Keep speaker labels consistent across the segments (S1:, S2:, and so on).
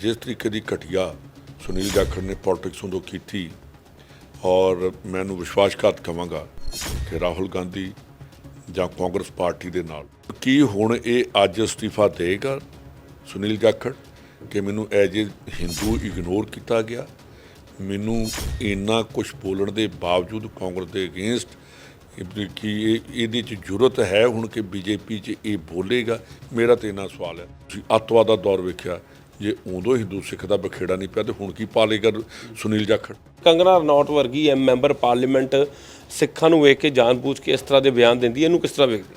S1: ਜਿਸ ਤਰੀਕੇ ਦੀ ਘਟੀਆ ਸੁਨੀਲ ਜਾਖੜ ਨੇ ਪੋਲਿਟਿਕਸ ਉਦੋਂ ਕੀਤੀ ਔਰ ਮੈਨੂੰ ਵਿਸ਼ਵਾਸਘਾਤ ਕਵਾਂਗਾ ਕਿ ਰਾਹੁਲ ਗਾਂਧੀ ਜਾਂ ਕਾਂਗਰਸ ਪਾਰਟੀ ਦੇ ਨਾਲ ਕੀ ਹੁਣ ਇਹ ਅੱਜ ਅਸਤੀਫਾ ਦੇਗਾ ਸੁਨੀਲ ਜਾਖੜ ਕਿ ਮੈਨੂੰ ਐਜ ਏ ਹਿੰਦੂ ਇਗਨੋਰ ਕੀਤਾ ਗਿਆ? ਮੈਨੂੰ ਇੰਨਾ ਕੁਝ ਬੋਲਣ ਦੇ ਬਾਵਜੂਦ ਕਾਂਗਰਸ ਦੇ ਅਗੇਂਸਟ ਕਿ ਇਹ, ਇਹਦੇ ਚ ਜ਼ਰੂਰਤ ਹੈ ਹੁਣ ਕਿ ਬੀਜੇਪੀ ਚ ਇਹ ਬੋਲੇਗਾ? ਮੇਰਾ ਤੇ ਇੰਨਾ ਸਵਾਲ ਹੈ। ਤੁਸੀਂ ਅੱਤਵਾਦ ਦਾ ਦੌਰ ਵੇਖਿਆ ਜੇ ਉਦੋਂ ਹਿੰਦੂ ਸਿੱਖ ਦਾ ਬਖੇੜਾ ਨਹੀਂ ਪਿਆ ਤੇ ਹੁਣ ਕੀ ਪਾਲੇਗਾ ਸੁਨੀਲ ਜਾਖੜ?
S2: ਕੰਗਨਾ ਰਣੌਤ ਵਰਗੀ ਐਮ ਮੈਂਬਰ ਪਾਰਲੀਮੈਂਟ ਸਿੱਖਾਂ ਨੂੰ ਵੇਖ ਕੇ ਜਾਣਬੁੱਝ ਕੇ ਇਸ ਤਰ੍ਹਾਂ ਦੇ ਬਿਆਨ ਦਿੰਦੀ ਇਹਨੂੰ ਕਿਸ ਤਰ੍ਹਾਂ ਵੇਖਦੇ?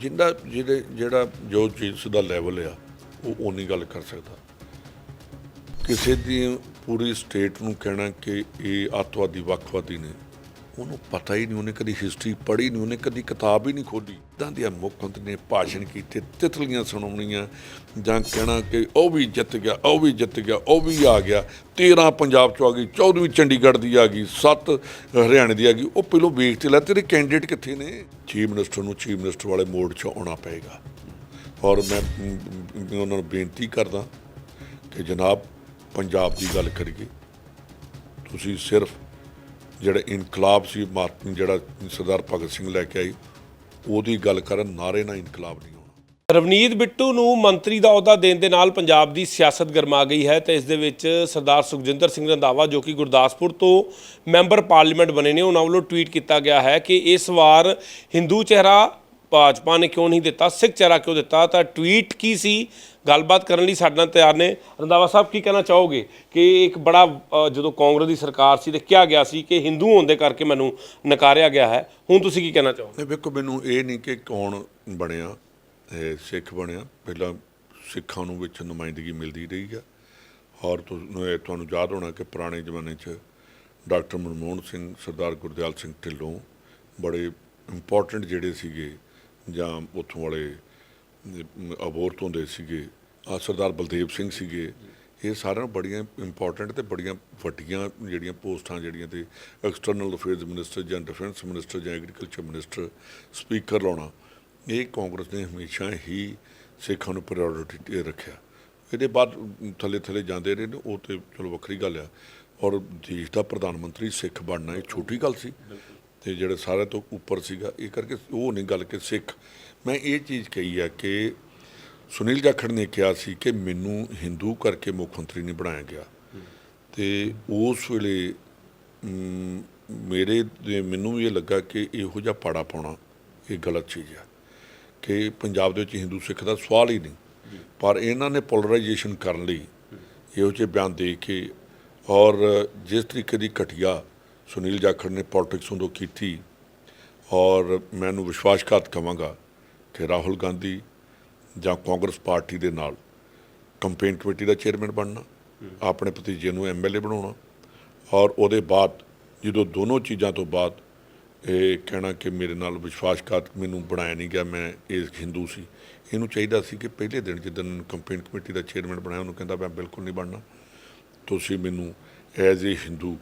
S1: ਜਿੰਦਾ ਜਿਹੜੇ ਜਿਹੜਾ ਜੋ ਚੀਜ਼ ਦਾ ਲੈਵਲ ਆ ਉਹ ਓਨੀ ਗੱਲ ਕਰ ਸਕਦਾ। ਕਿਸੇ ਦੀ ਪੂਰੀ ਸਟੇਟ ਨੂੰ ਕਹਿਣਾ ਕਿ ਇਹ ਅੱਤਵਾਦੀ ਵੱਖਵਾਦੀ ਨੇ। ਉਹਨੂੰ ਪਤਾ ਹੀ ਨਹੀਂ, ਉਹਨੇ ਕਦੀ ਹਿਸਟਰੀ ਪੜ੍ਹੀ ਨਹੀਂ, ਉਹਨੇ ਕਦੀ ਕਿਤਾਬ ਹੀ ਨਹੀਂ ਖੋਲੀ ਇਦਾਂ ਦੀਆਂ ਮੁੱਖ ਮੰਤਰੀ ਨੇ, ਭਾਸ਼ਣ ਕੀਤੇ, ਤਿਤਲੀਆਂ ਸੁਣਾਉਣੀਆਂ, ਜਾਂ ਕਹਿਣਾ ਕਿ ਉਹ ਵੀ ਜਿੱਤ ਗਿਆ, ਉਹ ਵੀ ਜਿੱਤ ਗਿਆ, ਉਹ ਵੀ ਆ ਗਿਆ। 13 ਪੰਜਾਬ ਚੋਂ ਆ ਗਈ 14ਵੀਂ ਚੰਡੀਗੜ੍ਹ ਦੀ ਆ ਗਈ 7 ਹਰਿਆਣੇ ਦੀ ਆ ਗਈ। ਉਹ ਪਹਿਲੋਂ ਵੇਖ ਤੇ ਲੈ, ਤੇਰੇ ਕੈਂਡੀਡੇਟ ਕਿੱਥੇ ਨੇ? ਚੀਫ ਮਿਨਿਸਟਰ ਨੂੰ ਚੀਫ ਮਿਨਿਸਟਰ ਵਾਲੇ ਮੋਡ 'ਚ ਆਉਣਾ ਪਏਗਾ। ਔਰ ਮੈਂ ਉਹਨਾਂ ਨੂੰ ਬੇਨਤੀ ਕਰਦਾ ਕਿ ਜਨਾਬ, ਪੰਜਾਬ ਦੀ ਗੱਲ ਕਰੀਏ, ਤੁਸੀਂ ਸਿਰਫ ਜਿਹੜਾ ਇਨਕਲਾਬ ਸੀ ਮਾਰਟਨ ਜਿਹੜਾ ਸਰਦਾਰ ਭਗਤ ਸਿੰਘ ਲੈ ਕੇ ਆਈ, ਉਹਦੀ ਗੱਲ ਕਰਨ ਨਾਰੇ ਨਾਲ ਇਨਕਲਾਬ ਨਹੀਂ ਹੋਣਾ।
S2: ਰਵਨੀਤ ਬਿੱਟੂ ਨੂੰ ਮੰਤਰੀ ਦਾ ਅਹੁਦਾ ਦੇਣ ਦੇ ਨਾਲ ਪੰਜਾਬ ਦੀ ਸਿਆਸਤ ਗਰਮਾ ਗਈ ਹੈ ਤੇ ਇਸ ਦੇ ਵਿੱਚ ਸਰਦਾਰ ਸੁਖਜਿੰਦਰ ਸਿੰਘ ਰੰਧਾਵਾ, ਜੋ ਕਿ ਗੁਰਦਾਸਪੁਰ ਤੋਂ ਮੈਂਬਰ ਪਾਰਲੀਮੈਂਟ ਬਣੇ ਨੇ, ਉਹਨਾਂ ਵੱਲੋਂ ਟਵੀਟ ਕੀਤਾ ਗਿਆ ਹੈ ਕਿ ਇਸ ਵਾਰ ਹਿੰਦੂ ਚਿਹਰਾ ਭਾਜਪਾ ਨੇ ਕਿਉਂ ਨਹੀਂ ਦਿੱਤਾ? ਸਿੱਖ ਚਿਹਰਾ ਕਿਉਂ ਦਿੱਤਾ? ਤਾਂ ਟਵੀਟ ਕੀ ਸੀ? ਗੱਲਬਾਤ ਕਰਨ ਲਈ ਸਾਡੇ ਨਾਲ ਤਿਆਰ ਨੇ। ਰੰਧਾਵਾ ਸਾਹਿਬ, ਕੀ ਕਹਿਣਾ ਚਾਹੋਗੇ ਕਿ ਇੱਕ ਬੜਾ ਜਦੋਂ ਕਾਂਗਰਸ ਦੀ ਸਰਕਾਰ ਸੀ ਤੇ ਕਿਹਾ ਗਿਆ ਸੀ ਕਿ ਹਿੰਦੂ ਹੋਣ ਦੇ ਕਰਕੇ ਮੈਨੂੰ ਨਕਾਰਿਆ ਗਿਆ ਹੈ। ਹੁਣ ਤੁਸੀਂ ਕੀ ਕਹਿਣਾ ਚਾਹੋਗੇ?
S1: ਨਹੀਂ, ਵੇਖੋ, ਮੈਨੂੰ ਇਹ ਨਹੀਂ ਕਿ ਕੌਣ ਬਣਿਆ, ਇਹ ਸਿੱਖ ਬਣਿਆ। ਪਹਿਲਾਂ ਸਿੱਖਾਂ ਨੂੰ ਵਿੱਚ ਨੁਮਾਇੰਦਗੀ ਮਿਲਦੀ ਰਹੀ ਆ ਔਰ ਤੁਹਾਨੂੰ ਤੁਹਾਨੂੰ ਯਾਦ ਹੋਣਾ ਕਿ ਪੁਰਾਣੇ ਜ਼ਮਾਨੇ 'ਚ ਡਾਕਟਰ ਮਨਮੋਹਨ ਸਿੰਘ, ਸਰਦਾਰ ਗੁਰਦਿਆਲ ਸਿੰਘ ਢਿੱਲੋਂ ਬੜੇ ਇੰਪੋਰਟੈਂਟ ਜਿਹੜੇ ਸੀਗੇ ਜਾਂ ਉੱਥੋਂ ਵਾਲੇ ਅਬੋਰ ਤੋਂ ਦੇ ਸੀਗੇ ਆ ਸਰਦਾਰ ਬਲਦੇਵ ਸਿੰਘ ਸੀਗੇ, ਇਹ ਸਾਰਿਆਂ ਨੂੰ ਬੜੀਆਂ ਇੰਪੋਰਟੈਂਟ ਤੇ ਬੜੀਆਂ ਵੱਡੀਆਂ ਜਿਹੜੀਆਂ ਪੋਸਟਾਂ ਜਿਹੜੀਆਂ ਤੇ ਐਕਸਟਰਨਲ ਅਫੇਅਰਸ ਮਿਨਿਸਟਰ ਜਾਂ ਡਿਫੈਂਸ ਮਿਨਿਸਟਰ ਜਾਂ ਐਗਰੀਕਲਚਰ ਮਿਨਿਸਟਰ ਸਪੀਕਰ ਲਾਉਣਾ, ਇਹ ਕਾਂਗਰਸ ਨੇ ਹਮੇਸ਼ਾ ਹੀ ਸਿੱਖਾਂ ਨੂੰ ਪ੍ਰਾਇੋਰਟੀ ਰੱਖਿਆ। ਇਹਦੇ ਬਾਅਦ ਥੱਲੇ ਥੱਲੇ ਜਾਂਦੇ ਰਹੇ ਨੇ, ਉਹ ਤੇ ਚਲੋ ਵੱਖਰੀ ਗੱਲ ਆ। ਔਰ ਦੇਸ਼ ਦਾ ਪ੍ਰਧਾਨ ਮੰਤਰੀ ਸਿੱਖ ਬਣਨਾ, ਇਹ ਛੋਟੀ ਗੱਲ ਸੀ। ਤੇ ਜਿਹੜੇ ਸਾਰੇ ਤੋਂ ਉੱਪਰ ਸੀਗਾ, ਇਹ ਕਰਕੇ ਉਹ ਨਹੀਂ ਗੱਲ ਕਿ ਸਿੱਖ। ਮੈਂ ਇਹ ਚੀਜ਼ ਕਹੀ ਆ ਕਿ ਸੁਨੀਲ ਜਾਖੜ ਨੇ ਕਿਹਾ ਸੀ ਕਿ ਮੈਨੂੰ ਹਿੰਦੂ ਕਰਕੇ ਮੁੱਖ ਮੰਤਰੀ ਨਹੀਂ ਬਣਾਇਆ ਗਿਆ। ਤੇ ਉਸ ਵੇਲੇ ਮੇਰੇ ਮੈਨੂੰ ਵੀ ਇਹ ਲੱਗਾ ਕਿ ਇਹੋ ਜਿਹਾ ਪਾੜਾ ਪਾਉਣਾ ਇਹ ਗਲਤ ਚੀਜ਼ ਆ ਕਿ ਪੰਜਾਬ ਦੇ ਵਿੱਚ ਹਿੰਦੂ ਸਿੱਖ ਦਾ ਸਵਾਲ ਹੀ ਨਹੀਂ। ਪਰ ਇਹਨਾਂ ਨੇ ਪੋਲਰਾਈਜੇਸ਼ਨ ਕਰਨ ਲਈ ਇਹੋ ਜਿਹੇ ਬਿਆਨ ਦੇ ਕੇ ਔਰ ਜਿਸ ਤਰੀਕੇ ਦੀ ਘਟੀਆ ਸੁਨੀਲ ਜਾਖੜ ਨੇ ਪੋਲਿਟਿਕਸ ਉਦੋਂ ਕੀਤੀ ਔਰ ਮੈਨੂੰ ਵਿਸ਼ਵਾਸਘਾਤ ਕਵਾਂਗਾ ਕਿ ਰਾਹੁਲ ਗਾਂਧੀ ਜਾਂ ਕਾਂਗਰਸ ਪਾਰਟੀ ਦੇ ਨਾਲ ਕੰਪੇਨ ਕਮੇਟੀ ਦਾ ਚੇਅਰਮੈਨ ਬਣਨਾ, ਆਪਣੇ ਭਤੀਜੇ ਨੂੰ ਐਮਐਲਏ ਬਣਾਉਣਾ ਔਰ ਉਹਦੇ ਬਾਅਦ ਜਦੋਂ ਦੋਨੋਂ ਚੀਜ਼ਾਂ ਤੋਂ ਬਾਅਦ ਇਹ ਕਹਿਣਾ ਕਿ ਮੇਰੇ ਨਾਲ ਵਿਸ਼ਵਾਸਘਾਤ ਮੈਨੂੰ ਬਣਾਇਆ ਨਹੀਂ ਗਿਆ, ਮੈਂ ਇਹ ਹਿੰਦੂ ਸੀ, ਇਹਨੂੰ ਚਾਹੀਦਾ ਸੀ ਕਿ ਪਹਿਲੇ ਦਿਨ ਜਿੱਦਣ ਕੰਪੇਨ ਕਮੇਟੀ ਦਾ ਚੇਅਰਮੈਨ ਬਣਾਇਆ, ਉਹਨੂੰ ਕਹਿੰਦਾ ਮੈਂ ਬਿਲਕੁਲ ਨਹੀਂ ਬਣਨਾ। ਤੁਸੀਂ ਮੈਨੂੰ as a Hindu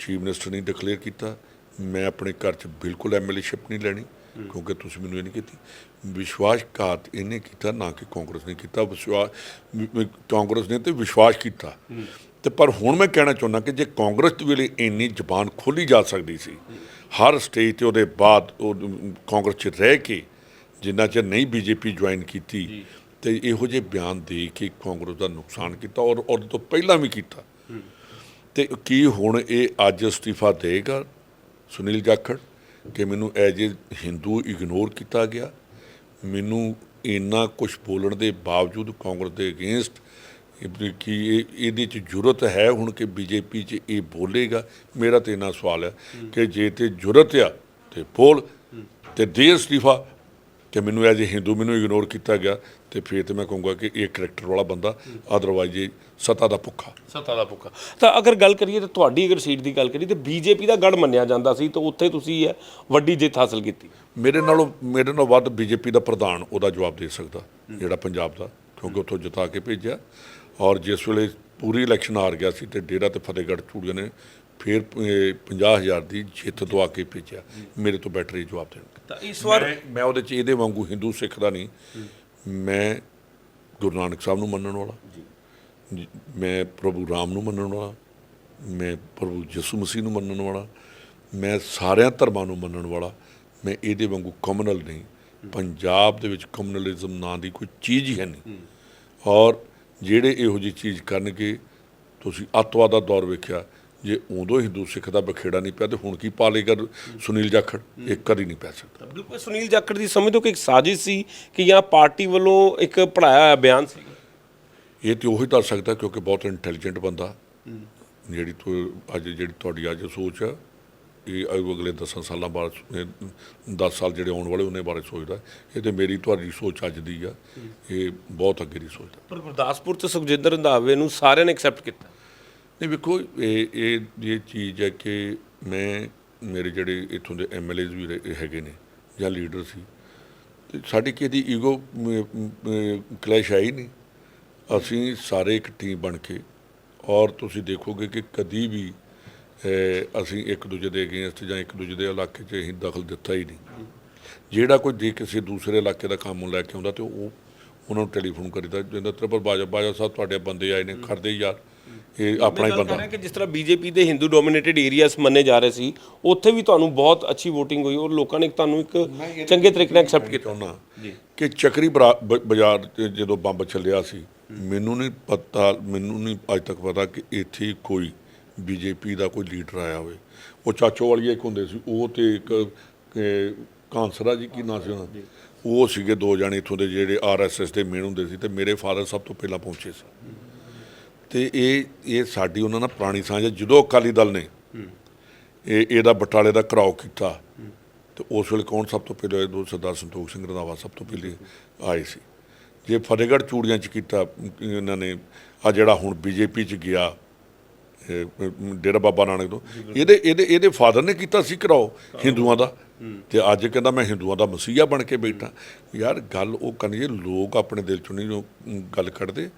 S1: chief minister ਨਹੀਂ ਡਿਕਲੇਅਰ ਕੀਤਾ ਮੈਂ ਆਪਣੇ ਘਰ 'ਚ ਬਿਲਕੁਲ ਐਮਐਲਏਸ਼ਿਪ ਨਹੀਂ ਲੈਣੀ ਕਿਉਂਕਿ ਤੁਸੀਂ ਮੈਨੂੰ ਇਹ ਨਹੀਂ ਕੀਤੀ। ਵਿਸ਼ਵਾਸਘਾਤ ਇਹਨੇ ਕੀਤਾ ਨਾ ਕਿ ਕਾਂਗਰਸ ਨੇ ਕੀਤਾ। ਵਿਸ਼ਵਾਸ ਕਾਂਗਰਸ ਨੇ ਤੇ ਵਿਸ਼ਵਾਸ ਕੀਤਾ। ਤੇ ਪਰ ਹੁਣ ਮੈਂ ਕਹਿਣਾ ਚਾਹੁੰਦਾ ਕਿ ਜੇ ਕਾਂਗਰਸ ਦੇ ਵੇਲੇ ਇੰਨੀ ਜ਼ਬਾਨ ਖੋਲੀ ਜਾ ਸਕਦੀ ਸੀ ਹਰ ਸਟੇਜ ਤੇ ਉਹਦੇ ਬਾਅਦ ਉਹ ਕਾਂਗਰਸ 'ਚ ਰਹਿ ਕੇ ਜਿੰਨਾ ਚਿਰ ਨਹੀਂ ਬੀਜੇਪੀ ਜੁਆਇਨ ਕੀਤੀ ਤੇ ਇਹੋ ਜਿਹੇ ਬਿਆਨ ਦੇ ਕੇ ਕਾਂਗਰਸ ਦਾ ਨੁਕਸਾਨ ਕੀਤਾ ਔਰ ਉਹਦੇ ਤੋਂ ਪਹਿਲਾਂ ਵੀ ਕੀਤਾ। ਤੇ ਕੀ ਹੁਣ ਇਹ ਅੱਜ ਅਸਤੀਫਾ ਦੇਗਾ ਸੁਨੀਲ ਜਾਖੜ ਕਿ ਮੈਨੂੰ ਐਜ ਏ ਹਿੰਦੂ ਇਗਨੋਰ ਕੀਤਾ ਗਿਆ? ਮੈਨੂੰ ਇੰਨਾ ਕੁਝ ਬੋਲਣ ਦੇ ਬਾਵਜੂਦ ਕਾਂਗਰਸ ਦੇ ਅਗੇਂਸਟ ਕਿ ਇਹ ਇਹਦੇ ਚ ਜੁਰਤ ਹੈ ਹੁਣ ਕਿ ਬੀਜੇਪੀ ਚ ਇਹ ਬੋਲੇਗਾ? ਮੇਰਾ ਤੇ ਇੰਨਾ ਸਵਾਲ ਹੈ ਕਿ ਜੇ ਤੇ ਜੁਰਤ ਆ ਤੇ ਬੋਲ ਤੇ ਦੇ ਅਸਤੀਫਾ ਕਿ ਮੈਨੂੰ ਐਜ ਏ ਹਿੰਦੂ ਮੈਨੂੰ ਇਗਨੋਰ ਕੀਤਾ ਗਿਆ ਤੇ ਫਿਰ ਤੇ ਮੈਂ ਕਹੂੰਗਾ ਕਿ ਇਹ ਕਰੈਕਟਰ ਵਾਲਾ ਬੰਦਾ ਅਦਰਵਾਈਜ਼ ਇਹ ਸਤਾ ਦਾ ਭੁੱਖਾ।
S2: ਸੱਤਾ ਦਾ ਭੁੱਖਾ। ਤਾਂ ਅਗਰ ਗੱਲ ਕਰੀਏ ਤਾਂ ਤੁਹਾਡੀ ਅਗਰ ਸੀਟ ਦੀ ਗੱਲ ਕਰੀਏ ਤਾਂ ਬੀਜੇਪੀ ਦਾ ਗੜ ਮੰਨਿਆ ਜਾਂਦਾ ਸੀ ਤਾਂ ਉੱਥੇ ਤੁਸੀਂ ਇਹ ਵੱਡੀ ਜਿੱਤ ਹਾਸਲ ਕੀਤੀ।
S1: ਮੇਰੇ ਨਾਲੋਂ ਮੇਰੇ ਨਾਲੋਂ ਵੱਧ ਬੀਜੇਪੀ ਦਾ ਪ੍ਰਧਾਨ ਉਹਦਾ ਜਵਾਬ ਦੇ ਸਕਦਾ ਜਿਹੜਾ ਪੰਜਾਬ ਦਾ ਕਿਉਂਕਿ ਉੱਥੋਂ ਜਿਤਾ ਕੇ ਭੇਜਿਆ। ਔਰ ਜਿਸ ਵੇਲੇ ਪੂਰੀ ਇਲੈਕਸ਼ਨ ਹਾਰ ਗਿਆ ਸੀ ਤੇ ਡੇਰਾ ਤੇ ਫਤਿਹਗੜ੍ਹ ਚੂੜੀਆਂ ਨੇ ਫਿਰ 50000 ਦੀ ਜਿੱਤ ਦਵਾ ਕੇ ਭੇਜਿਆ। ਮੇਰੇ ਤੋਂ ਬੈਟਰ ਜਵਾਬ ਦੇਣ।
S2: ਤਾਂ ਇਸ
S1: ਮੈਂ ਮੈਂ ਉਹਦੇ ਚ ਇਹਦੇ ਵਾਂਗੂ ਹਿੰਦੂ ਸਿੱਖ ਦਾ ਨਹੀਂ। ਮੈਂ ਗੁਰੂ ਨਾਨਕ ਸਾਹਿਬ ਨੂੰ ਮੰਨਣ ਵਾਲਾ। ਜ- ਮੈਂ ਪ੍ਰਭੂ ਰਾਮ ਨੂੰ ਮੰਨਣ ਵਾਲਾ। ਮੈਂ ਪ੍ਰਭੂ ਯਿਸੂ ਮਸੀਹ ਨੂੰ ਮੰਨਣ ਵਾਲਾ। ਮੈਂ ਸਾਰਿਆਂ ਧਰਮਾਂ ਨੂੰ ਮੰਨਣ ਵਾਲਾ। ਮੈਂ ਇਹਦੇ ਵਾਂਗੂ ਕਮਨਲ ਨਹੀਂ। ਪੰਜਾਬ ਦੇ ਵਿੱਚ ਕਮਨਲਿਜ਼ਮ ਨਾਂ ਦੀ ਕੋਈ ਚੀਜ਼ ਹੀ ਹੈ ਨਹੀਂ। ਔਰ ਜਿਹੜੇ ਇਹੋ ਜਿਹੀ ਚੀਜ਼ ਕਰਨਗੇ ਤੁਸੀਂ ਅੱਤਵਾਦ ਦਾ ਦੌਰ ਵੇਖਿਆ। ਜੇ ਉਦੋਂ ਹਿੰਦੂ ਸਿੱਖ ਦਾ ਬਖੇੜਾ ਨਹੀਂ ਪਿਆ ਤੇ ਹੁਣ ਕੀ ਪਾ ਲੇਗਾ ਸੁਨੀਲ ਜਾਖੜ? ਇਹ ਕਦੀ ਨਹੀਂ ਪੈ ਸਕਦਾ।
S2: ਬਿਲਕੁਲ ਸੁਨੀਲ ਜਾਖੜ ਦੀ ਸਮਝਦੇ ਹੋ ਕਿ ਇੱਕ ਸਾਜ਼ਿਸ਼ ਸੀ ਕਿ ਜਾਂ ਪਾਰਟੀ ਵੱਲੋਂ ਇੱਕ ਪੜਾਇਆ ਹੋਇਆ ਬਿਆਨ ਸੀ?
S1: ਇਹ ਤੇ ਉਹੀ ਦੱਸ ਸਕਦਾ ਕਿਉਂਕਿ ਬਹੁਤ ਇੰਟੈਲੀਜੈਂਟ ਬੰਦਾ। ਜਿਹੜੀ ਤੂੰ ਅੱਜ ਜਿਹੜੀ ਤੁਹਾਡੀ ਅੱਜ ਸੋਚ ਆ ਇਹ ਅਗ- ਅਗਲੇ 10 ਸਾਲਾਂ ਬਾਅਦ 10 ਸਾਲ ਜਿਹੜੇ ਆਉਣ ਵਾਲੇ ਉਹਨੇ ਬਾਰੇ ਸੋਚਦਾ। ਇਹ ਤੇ ਮੇਰੀ ਤੁਹਾਡੀ ਸੋਚ ਅੱਜ ਦੀ ਆ। ਇਹ ਬਹੁਤ ਅੱਗੇ ਦੀ ਸੋਚਦਾ
S2: ਪਰ ਗੁਰਦਾਸਪੁਰ ਚ ਸੁਖਜਿੰਦਰ ਰੰਧਾਵੇ ਨੂੰ ਸਾਰਿਆਂ ਨੇ ਐਕਸੈਪਟ ਕੀਤਾ।
S1: ਨਹੀਂ ਵੇਖੋ ਇਹ ਇਹ ਇਹ ਚੀਜ਼ ਹੈ ਕਿ ਮੈਂ ਮੇਰੇ ਜਿਹੜੇ ਇੱਥੋਂ ਦੇ ਐਮਐਲਏਜ਼ ਵੀ ਰਹੇ- ਹੈਗੇ ਨੇ ਜਾਂ ਲੀਡਰ ਸੀ ਤੇ ਸਾਡੀ ਕਿਹਦੀ ਈਗੋ ਕਲੈਸ਼ ਆਈ ਨਹੀਂ। ਅਸੀਂ ਸਾਰੇ ਇੱਕ ਟੀਮ ਬਣ ਕੇ ਔਰ ਤੁਸੀਂ ਦੇਖੋਗੇ ਕਿ ਕਦੀ ਵੀ ਅਹ, ਅਸੀਂ ਇੱਕ ਦੂਜੇ ਦੇ ਅਗੇਂਸਟ ਜਾਂ ਇੱਕ ਦੂਜੇ ਦੇ ਇਲਾਕੇ 'ਚ ਅਸੀਂ ਦਖਲ ਦਿੱਤਾ ਹੀ ਨਹੀਂ। ਜਿਹੜਾ ਕੋਈ ਦੇ ਕਿਸੇ ਦੂਸਰੇ ਇਲਾਕੇ ਦਾ ਕੰਮ ਲੈ ਕੇ ਆਉਂਦਾ ਤੇ ਉਹ ਉਹਨਾਂ ਨੂੰ ਟੈਲੀਫੋਨ ਕਰੀਦਾ ਜਿੰਦਾ ਤ੍ਰਿਪਲ ਬਾਜਾ ਬਾਜਾ ਸਾਹਿਬ ਤੁਹਾਡੇ ਬੰਦੇ ਆਏ ਨੇ ਖੜਦੇ ਯਾਰ। ਇਹ ਆਪਣਾ ਹੀ ਬੰਦਾ।
S2: ਕਿ ਜਿਸ ਤਰ੍ਹਾਂ ਬੀਜੇਪੀ ਦੇ ਹਿੰਦੂ ਡੋਮੀਨੇਟਿਡ ਏਰੀਆਸ ਮੰਨੇ ਜਾ ਰਹੇ ਸੀ ਉੱਥੇ ਵੀ ਤੁਹਾਨੂੰ ਬਹੁਤ ਅੱਛੀ VOTING ਹੋਈ ਔਰ ਲੋਕਾਂ ਨੇ ਤੁਹਾਨੂੰ ਇੱਕ ਚੰਗੇ ਤਰੀਕੇ ਨਾਲ ਐਕਸੈਪਟ ਕੀਤਾ।
S1: ਚਾਹੁੰਦਾ ਕਿ ਚੱਕਰੀ ਬਾਜ਼ਾਰ ਜਦੋਂ ਬੰਬ ਚੱਲਿਆ ਸੀ ਮੈਨੂੰ ਨਹੀਂ ਪਤਾ ਮੈਨੂੰ ਨਹੀਂ ਅੱਜ ਤੱਕ ਪਤਾ ਕਿ ਇੱਥੇ ਕੋਈ ਬੀਜੇਪੀ ਦਾ ਕੋਈ ਲੀਡਰ ਆਇਆ ਹੋਵੇ। ਉਹ ਚਾਚੋ ਵਾਲੀਏ ਇੱਕ ਹੁੰਦੇ ਸੀ ਉਹ ਤੇ ਇੱਕ ਕਾਂਸਰਾ ਜੀ ਕੀ ਨਾਂ ਸੀ ਉਹਨਾਂ? ਉਹ ਸੀਗੇ ਦੋ ਜਣੇ ਇੱਥੋਂ ਦੇ ਜਿਹੜੇ ਆਰਐਸਐਸ ਦੇ ਮੇਨ ਹੁੰਦੇ ਸੀ ਤੇ ਮੇਰੇ ਫਾਦਰ ਸਭ ਤੋਂ ਪਹਿਲਾਂ ਪਹੁੰਚੇ ਸੀ। ਤੇ ਇਹ ਇਹ ਸਾਡੀ ਉਹਨਾਂ ਨਾਲ ਪੁਰਾਣੀ ਸਾਂਝ ਹੈ। ਜਦੋਂ ਅਕਾਲੀ ਦਲ ਨੇ ਇਹ ਇਹਦਾ ਬਟਾਲੇ ਦਾ ਘਰਾਓ ਕੀਤਾ ਤੇ ਉਸ ਵੇਲੇ ਕੌਣ ਸਭ ਤੋਂ ਪਹਿਲੇ ਦੋ ਸਰਦਾਰ ਸੰਤੋਖ ਸਿੰਘ ਰੰਧਾਵਾ ਸਭ ਤੋਂ ਪਹਿਲੇ ਆਏ ਸੀ। ਜੇ ਫਤਿਹਗੜ੍ਹ ਚੂੜੀਆਂ ਚ ਕੀਤਾ ਇਹਨਾਂ ਨੇ ਆ ਜਿਹੜਾ ਹੁਣ ਬੀਜੇਪੀ ਚ ਗਿਆ ਡੇਰਾ ਬਾਬਾ ਨਾਨਕ ਤੋਂ ਇਹਦੇ ਇਹਦੇ ਇਹਦੇ ਫਾਦਰ ਨੇ ਕੀਤਾ ਸੀ ਘਰਾਓ ਹਿੰਦੂਆਂ ਦਾ। ਤੇ ਅੱਜ ਕਹਿੰਦਾ ਮੈਂ ਹਿੰਦੂਆਂ ਦਾ ਮਸੀਹਾ ਬਣ ਕੇ ਬੈਠਾ। ਯਾਰ ਗੱਲ ਉਹ ਕਰਨੀ ਲੋਕ ਆਪਣੇ ਦਿਲ ਚੋਂ ਨਹੀਂ ਗੱਲ ਕੱਢਦੇ।